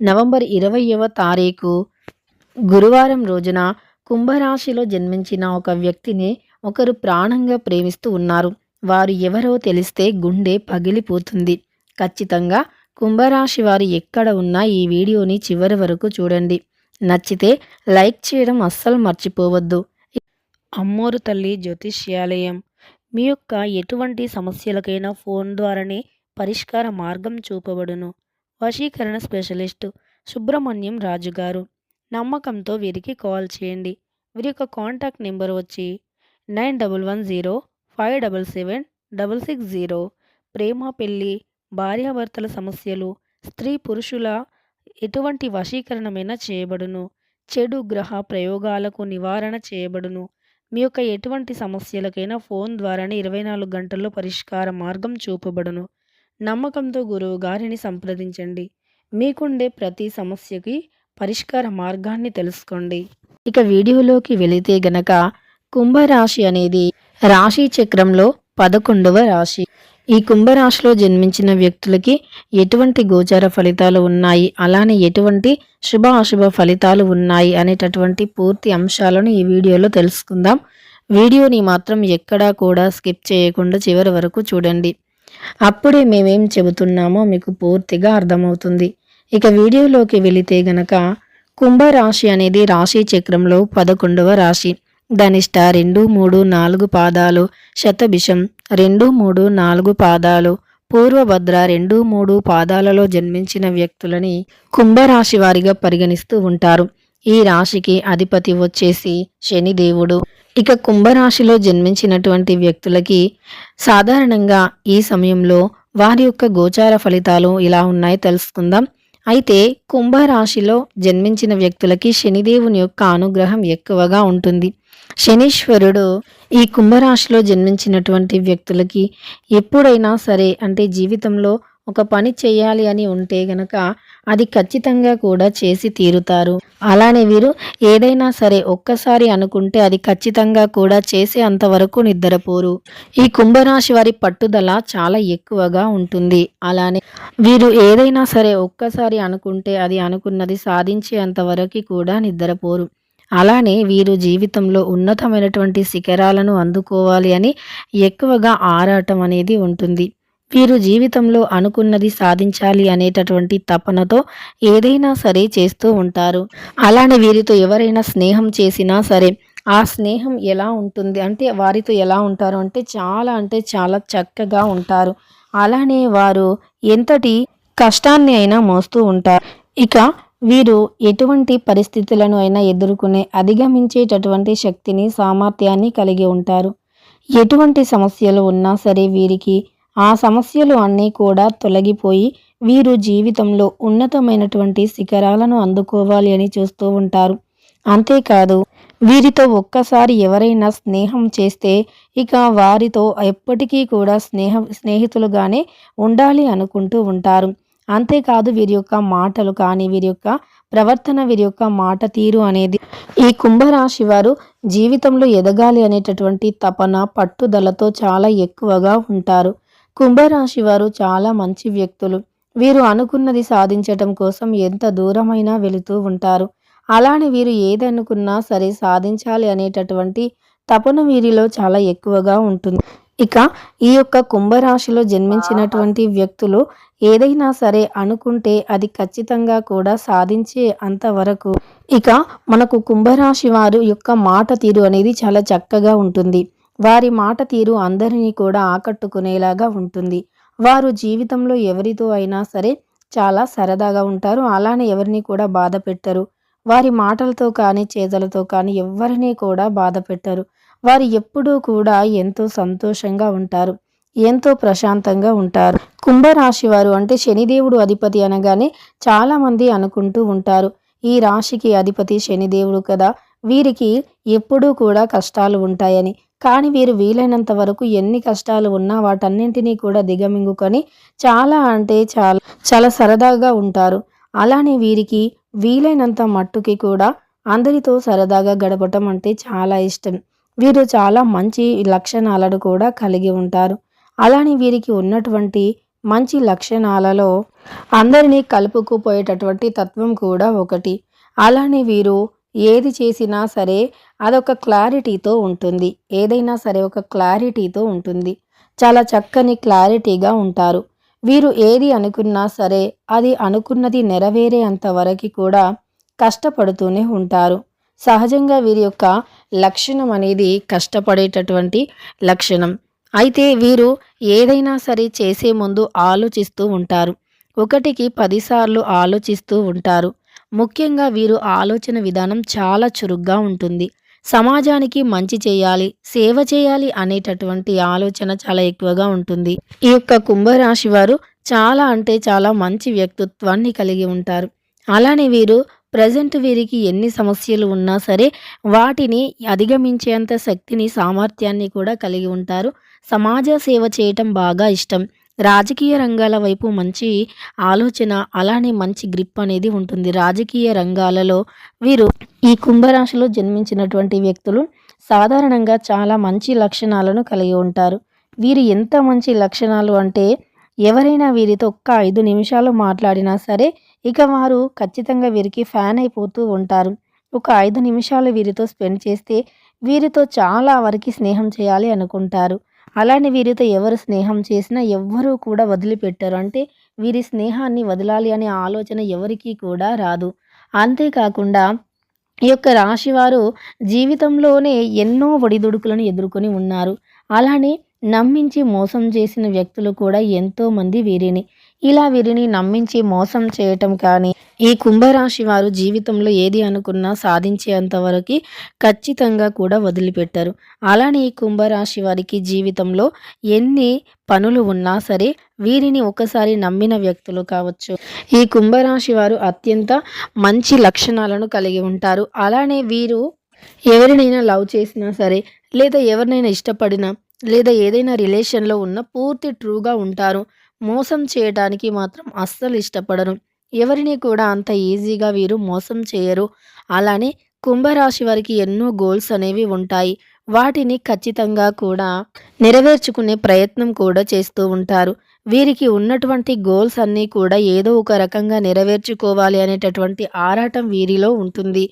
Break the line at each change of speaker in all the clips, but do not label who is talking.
November ఇరవైవ తారీఖు గురువారం రోజున కుంభరాశిలో జన్మించిన ఒక వ్యక్తిని ఒకరు ప్రాణంగా ప్రేమిస్తూ ఉన్నారు. వారు ఎవరో తెలిస్తే గుండె పగిలిపోతుంది. ఖచ్చితంగా కుంభరాశి వారు ఎక్కడ ఉన్నా ఈ వీడియోని చివరి వరకు చూడండి. నచ్చితే లైక్ చేయడం అస్సలు మర్చిపోవద్దు. అమ్మోరు తల్లి జ్యోతిష్యాలయం. మీ యొక్క ఎటువంటి సమస్యలకైనా ఫోన్ ద్వారానే పరిష్కార మార్గం చూపబడును. వశీకరణ స్పెషలిస్టు సుబ్రహ్మణ్యం రాజు గారు నమ్మకంతో వీరికి కాల్ చేయండి. వీరి యొక్క కాంటాక్ట్ నెంబర్ వచ్చి nine double one zero five double seven double six zero. ప్రేమ పెళ్ళి భార్యాభర్తల సమస్యలు స్త్రీ పురుషుల ఎటువంటి వశీకరణమైనా చేయబడును. చెడు గ్రహ ప్రయోగాలకు నివారణ చేయబడును. మీ యొక్క ఎటువంటి సమస్యలకైనా ఫోన్ ద్వారానే ఇరవై నాలుగు గంటల్లో పరిష్కార మార్గం చూపబడును. నమ్మకంతో గురువు గారిని సంప్రదించండి. మీకుండే ప్రతి సమస్యకి పరిష్కార మార్గాన్ని తెలుసుకోండి. ఇక వీడియోలోకి వెళితే గనక కుంభరాశి అనేది రాశి చక్రంలో పదకొండవ రాశి. ఈ కుంభరాశిలో జన్మించిన వ్యక్తులకి ఎటువంటి గోచార ఫలితాలు ఉన్నాయి? అలానే ఎటువంటి శుభ అశుభ ఫలితాలు ఉన్నాయి? అనేటటువంటి పూర్తి అంశాలను ఈ వీడియోలో తెలుసుకుందాం. వీడియోని మాత్రం ఎక్కడా కూడా స్కిప్ చేయకుండా చివరి వరకు చూడండి. అప్పుడే మేమేం చెబుతున్నామో మీకు పూర్తిగా అర్థమవుతుంది. ఇక వీడియోలోకి వెళితే గనక కుంభరాశి అనేది రాశి చక్రంలో పదకొండవ రాశి. ధనిష్ట రెండు మూడు నాలుగు పాదాలు. శతభిషం రెండు మూడు నాలుగు పాదాలు. పూర్వభద్ర రెండు మూడు పాదాలలో జన్మించిన వ్యక్తులని కుంభరాశి వారిగా పరిగణిస్తూ ఉంటారు. ఈ రాశికి అధిపతి వచ్చేసి శనిదేవుడు. ఇక కుంభరాశిలో జన్మించినటువంటి వ్యక్తులకి సాధారణంగా ఈ సమయంలో వారి యొక్క గోచార ఫలితాలు ఇలా ఉన్నాయి తెలుసుకుందాం. అయితే కుంభరాశిలో జన్మించిన వ్యక్తులకి శనిదేవుని యొక్క అనుగ్రహం ఎక్కువగా ఉంటుంది. శనీశ్వరుడు ఈ కుంభరాశిలో జన్మించినటువంటి వ్యక్తులకి ఎప్పుడైనా సరే అంటే జీవితంలో ఒక పని చేయాలి అని ఉంటే గనక అది ఖచ్చితంగా కూడా చేసి తీరుతారు. అలానే వీరు ఏదైనా సరే ఒక్కసారి అనుకుంటే అది ఖచ్చితంగా కూడా చేసే అంతవరకు నిద్రపోరు ఈ కుంభరాశి వారి పట్టుదల చాలా ఎక్కువగా ఉంటుంది. అలానే వీరు ఏదైనా సరే ఒక్కసారి అనుకుంటే అది అనుకున్నది సాధించే అంతవరకు కూడా నిద్రపోరు అలానే వీరు జీవితంలో ఉన్నతమైనటువంటి శిఖరాలను అందుకోవాలి అని ఎక్కువగా ఆరాటం అనేది ఉంటుంది. వీరు జీవితంలో అనుకున్నది సాధించాలి అనేటటువంటి తపనతో ఏదైనా సరే చేస్తూ ఉంటారు. అలానే వీరితో ఎవరైనా స్నేహం చేసినా సరే ఆ స్నేహం ఎలా ఉంటుంది? అంటే వారితో ఎలా ఉంటారు? అంటే చాలా అంటే చాలా చక్కగా ఉంటారు. అలానే వారు ఎంతటి కష్టాన్ని అయినా మోస్తూ ఉంటారు. ఇక వీరు ఎటువంటి పరిస్థితులను అయినా ఎదుర్కొనే అధిగమించేటటువంటి శక్తిని సామర్థ్యాన్ని కలిగి ఉంటారు. ఎటువంటి సమస్యలు ఉన్నా సరే వీరికి ఆ సమస్యలు అన్నీ కూడా తొలగిపోయి వీరు జీవితంలో ఉన్నతమైనటువంటి శిఖరాలను అందుకోవాలి అని చూస్తూ ఉంటారు. అంతేకాదు వీరితో ఒక్కసారి ఎవరైనా స్నేహం చేస్తే ఇక వారితో ఎప్పటికీ కూడా స్నేహ స్నేహితులుగానే ఉండాలి అనుకుంటూ ఉంటారు. అంతేకాదు వీరి యొక్క మాటలు కానీ వీరి యొక్క ప్రవర్తన వీరి యొక్క మాట తీరు అనేది ఈ కుంభరాశి వారు జీవితంలో ఎదగాలి అనేటటువంటి తపన పట్టుదలతో చాలా ఎక్కువగా ఉంటారు. కుంభరాశి వారు చాలా మంచి వ్యక్తులు. వీరు అనుకున్నది సాధించటం కోసం ఎంత దూరమైనా వెళుతూ ఉంటారు. అలానే వీరు ఏదనుకున్నా సరే సాధించాలి అనేటటువంటి తపన వీరిలో చాలా ఎక్కువగా ఉంటుంది. ఇక ఈ యొక్క కుంభరాశిలో జన్మించినటువంటి వ్యక్తులు ఏదైనా సరే అనుకుంటే అది ఖచ్చితంగా కూడా సాధించే అంతవరకు ఇక మనకు కుంభరాశి వారు యొక్క మాట తీరు అనేది చాలా చక్కగా ఉంటుంది. వారి మాట తీరు అందరినీ కూడా ఆకట్టుకునేలాగా ఉంటుంది. వారు జీవితంలో ఎవరితో అయినా సరే చాలా సరదాగా ఉంటారు. అలానే ఎవరిని కూడా బాధ పెట్టరు. వారి మాటలతో కానీ చేతలతో కానీ ఎవరిని కూడా బాధ పెట్టరు. వారు ఎప్పుడూ కూడా ఎంతో సంతోషంగా ఉంటారు. ఎంతో ప్రశాంతంగా ఉంటారు. కుంభరాశి వారు అంటే శనిదేవుడు అధిపతి అనగానే చాలామంది అనుకుంటూ ఉంటారు. ఈ రాశికి అధిపతి శనిదేవుడు కదా. వీరికి ఎప్పుడూ కూడా కష్టాలు ఉంటాయని. కానీ వీరు వీలైనంత వరకు ఎన్ని కష్టాలు ఉన్నా వాటన్నింటినీ కూడా దిగమింగుకొని చాలా అంటే చాలా చాలా సరదాగా ఉంటారు. అలానే వీరికి వీలైనంత మట్టుకి కూడా అందరితో సరదాగా గడపటం అంటే చాలా ఇష్టం. వీరు చాలా మంచి లక్షణాలను కూడా కలిగి ఉంటారు. అలానే వీరికి ఉన్నటువంటి మంచి లక్షణాలలో అందరినీ కలుపుకుపోయేటటువంటి తత్వం కూడా ఒకటి. అలానే వీరు ఏది చేసినా సరే అదొక క్లారిటీతో ఉంటుంది. ఏదైనా సరే ఒక క్లారిటీతో ఉంటుంది. చాలా చక్కని క్లారిటీగా ఉంటారు. వీరు ఏది అనుకున్నా సరే అది అనుకున్నది నెరవేరేంత వరకు కూడా కష్టపడుతూనే ఉంటారు. సహజంగా వీరి యొక్క లక్షణం అనేది కష్టపడేటటువంటి లక్షణం. అయితే వీరు ఏదైనా సరే చేసే ముందు ఆలోచిస్తూ ఉంటారు. ఒకటికి పదిసార్లు ఆలోచిస్తూ ఉంటారు. ముఖ్యంగా వీరు ఆలోచన విధానం చాలా చురుగ్గా ఉంటుంది. సమాజానికి మంచి చేయాలి సేవ చేయాలి అనేటటువంటి ఆలోచన చాలా ఎక్కువగా ఉంటుంది. ఈ యొక్క కుంభరాశి వారు చాలా అంటే చాలా మంచి వ్యక్తిత్వాన్ని కలిగి ఉంటారు. అలానే వీరు ప్రజెంట్ వీరికి ఎన్ని సమస్యలు ఉన్నా సరే వాటిని అధిగమించేంత శక్తిని సామర్థ్యాన్ని కూడా కలిగి ఉంటారు. సమాజ సేవ చేయటం బాగా ఇష్టం. రాజకీయ రంగాల వైపు మంచి ఆలోచన అలానే మంచి గ్రిప్ అనేది ఉంటుంది. రాజకీయ రంగాలలో వీరు ఈ కుంభరాశిలో జన్మించినటువంటి వ్యక్తులు సాధారణంగా చాలా మంచి లక్షణాలను కలిగి ఉంటారు. వీరు ఎంత మంచి లక్షణాలు అంటే ఎవరైనా వీరితో ఒక్క ఐదు నిమిషాలు మాట్లాడినా సరే ఇక వారు ఖచ్చితంగా వీరికి ఫ్యాన్ అయిపోతూ ఉంటారు. ఒక ఐదు నిమిషాలు వీరితో స్పెండ్ చేస్తే వీరితో చాలా వరకు స్నేహం చేయాలి అనుకుంటారు. అలానే వీరితో ఎవరు స్నేహం చేసినా ఎవ్వరూ కూడా వదిలిపెట్టరు. అంటే వీరి స్నేహాన్ని వదలాలి అనే ఆలోచన ఎవరికీ కూడా రాదు. అంతేకాకుండా ఈ యొక్క రాశివారు జీవితంలోనే ఎన్నో ఒడిదుడుకులను ఎదుర్కొని ఉన్నారు. అలానే నమ్మించి మోసం చేసిన వ్యక్తులు కూడా ఎంతోమంది వీరిని. ఇలా వీరిని నమ్మించి మోసం చేయటం కానీ ఈ కుంభరాశి వారు జీవితంలో ఏది అనుకున్నా సాధించేంతవరకు ఖచ్చితంగా కూడా వదిలిపెట్టారు. అలానే ఈ కుంభరాశి వారికి జీవితంలో ఎన్ని పనులు ఉన్నా సరే వీరిని ఒకసారి నమ్మిన వ్యక్తులు కావచ్చు. ఈ కుంభరాశి వారు అత్యంత మంచి లక్షణాలను కలిగి ఉంటారు. అలానే వీరు ఎవరినైనా లవ్ చేసినా సరే లేదా ఎవరినైనా ఇష్టపడినా లేదా ఏదైనా రిలేషన్లో ఉన్న పూర్తి ట్రూగా ఉంటారు. మోసం చేయడానికి మాత్రం అస్సలు ఇష్టపడరు. ఎవరిని కూడా అంత ఈజీగా వీరు మోసం చేయరు. అలానే కుంభరాశి వారికి ఎన్నో గోల్స్ అనేవి ఉంటాయి. వాటిని ఖచ్చితంగా కూడా నెరవేర్చుకునే ప్రయత్నం కూడా చేస్తూ ఉంటారు. వీరికి ఉన్నటువంటి గోల్స్ అన్నీ కూడా ఏదో ఒక రకంగా నెరవేర్చుకోవాలి అనేటటువంటి ఆరాటం వీరిలో ఉంటుంది.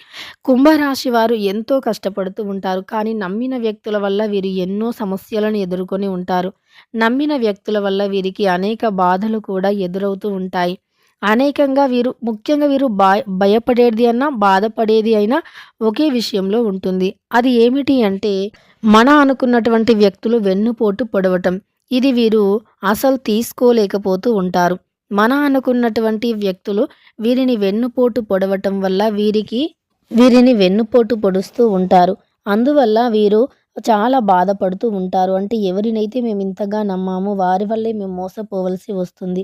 కుంభరాశి వారు ఎంతో కష్టపడుతూ ఉంటారు. కానీ నమ్మిన వ్యక్తుల వల్ల వీరు ఎన్నో సమస్యలను ఎదుర్కొని ఉంటారు. నమ్మిన వ్యక్తుల వల్ల వీరికి అనేక బాధలు కూడా ఎదురవుతూ ఉంటాయి. అనేకంగా వీరు ముఖ్యంగా వీరు భయపడేది అన్నా బాధపడేది అయినా ఒకే విషయంలో ఉంటుంది. అది ఏమిటి అంటే మన అనుకున్నటువంటి వ్యక్తులు వెన్నుపోటు పొడవటం. ఇది వీరు అసలు తీసుకోలేకపోతూ ఉంటారు. మన అనుకున్నటువంటి వ్యక్తులు వీరిని వెన్నుపోటు పొడవటం వల్ల వీరికి వీరిని వెన్నుపోటు పొడుస్తూ ఉంటారు. అందువల్ల వీరు చాలా బాధపడుతూ ఉంటారు. అంటే ఎవరినైతే మేము ఇంతగా నమ్మామో వారి వల్లే మేము మోసపోవలసి వస్తుంది.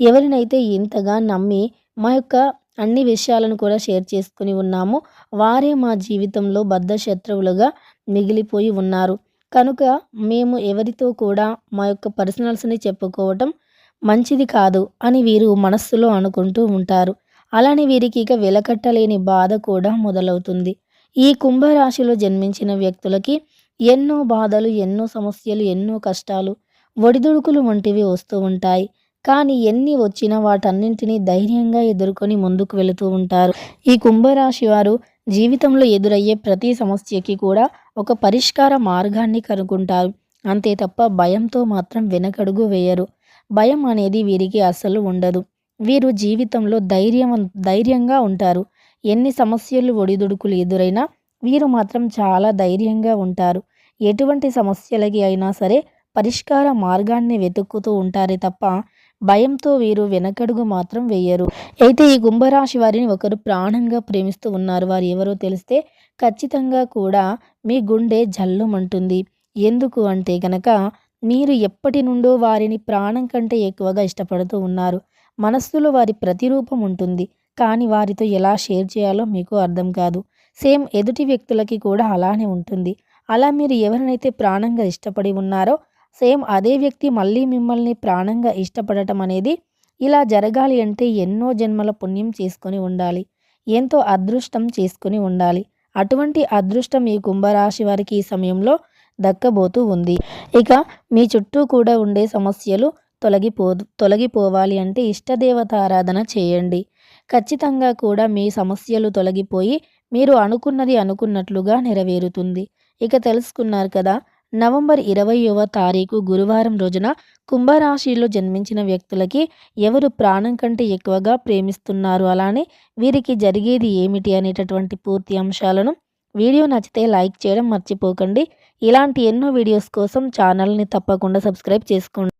ఎవరినైతే ఇంతగా నమ్మి మా యొక్క అన్ని విషయాలను కూడా షేర్ చేసుకుని ఉన్నామో వారే మా జీవితంలో బద్ధ శత్రువులుగా మిగిలిపోయి ఉన్నారు. కనుక మేము ఎవరితో కూడా మా యొక్క పర్సనల్స్ని చెప్పుకోవటం మంచిది కాదు అని వీరు మనస్సులో అనుకుంటూ ఉంటారు. అలానే వీరికి ఇక వెలకట్టలేని బాధ కూడా మొదలవుతుంది. ఈ కుంభరాశిలో జన్మించిన వ్యక్తులకి ఎన్నో బాధలు ఎన్నో సమస్యలు ఎన్నో కష్టాలు ఒడిదుడుకులు వంటివి వస్తూ ఉంటాయి. కానీ ఎన్ని వచ్చినా వాటన్నింటినీ ధైర్యంగా ఎదుర్కొని ముందుకు వెళుతూ ఉంటారు. ఈ కుంభరాశి వారు జీవితంలో ఎదురయ్యే ప్రతి సమస్యకి కూడా ఒక పరిష్కార మార్గాన్ని కనుగొంటారు. అంతే తప్ప భయంతో మాత్రం వెనకడుగు వేయరు. భయం అనేది వీరికి అస్సలు ఉండదు. వీరు జీవితంలో ధైర్యం ధైర్యంగా ఉంటారు. ఎన్ని సమస్యలు ఒడిదుడుకులు ఎదురైనా వీరు మాత్రం చాలా ధైర్యంగా ఉంటారు. ఎటువంటి సమస్యలకి అయినా సరే పరిష్కార మార్గాన్ని వెతుక్కుతూ ఉంటారే తప్ప భయంతో వీరు వెనకడుగు మాత్రం వేయరు. అయితే ఈ కుంభరాశి వారిని ఒకరు ప్రాణంగా ప్రేమిస్తూ ఉన్నారు. వారు ఎవరో తెలిస్తే ఖచ్చితంగా కూడా మీ గుండె జల్లుమంటుంది. ఎందుకు అంటే గనక మీరు ఎప్పటి నుండో వారిని ప్రాణం కంటే ఎక్కువగా ఇష్టపడుతూ ఉన్నారు. మనస్సులో వారి ప్రతిరూపం ఉంటుంది. కానీ వారితో ఎలా షేర్ చేయాలో మీకు అర్థం కాదు. సేమ్ ఎదుటి వ్యక్తులకి కూడా అలానే ఉంటుంది. అలా మీరు ఎవరినైతే ప్రాణంగా ఇష్టపడి ఉన్నారో సేమ్ అదే వ్యక్తి మళ్ళీ మిమ్మల్ని ప్రాణంగా ఇష్టపడటం అనేది ఇలా జరగాలి అంటే ఎన్నో జన్మల పుణ్యం చేసుకొని ఉండాలి. ఎంతో అదృష్టం చేసుకుని ఉండాలి. అటువంటి అదృష్టం ఈ కుంభరాశి వారికి ఈ సమయంలో దక్కబోతూ ఉంది. ఇక మీ చుట్టూ కూడా ఉండే సమస్యలు తొలగిపో తొలగిపోవాలి అంటే ఇష్టదేవత ఆరాధన చేయండి. ఖచ్చితంగా కూడా మీ సమస్యలు తొలగిపోయి మీరు అనుకున్నది అనుకున్నట్లుగా నెరవేరుతుంది. ఇక తెలుసుకున్నారు కదా నవంబర్ ఇరవైవ తారీఖు గురువారం రోజున కుంభరాశిలో జన్మించిన వ్యక్తులకి ఎవరు ప్రాణం కంటే ఎక్కువగా ప్రేమిస్తున్నారు? అలానే వీరికి జరిగేది ఏమిటి అనేటటువంటి పూర్తి అంశాలను వీడియో నచ్చితే లైక్ చేయడం మర్చిపోకండి. ఇలాంటి ఎన్నో వీడియోస్ కోసం ఛానల్ని తప్పకుండా సబ్స్క్రైబ్ చేసుకోండి.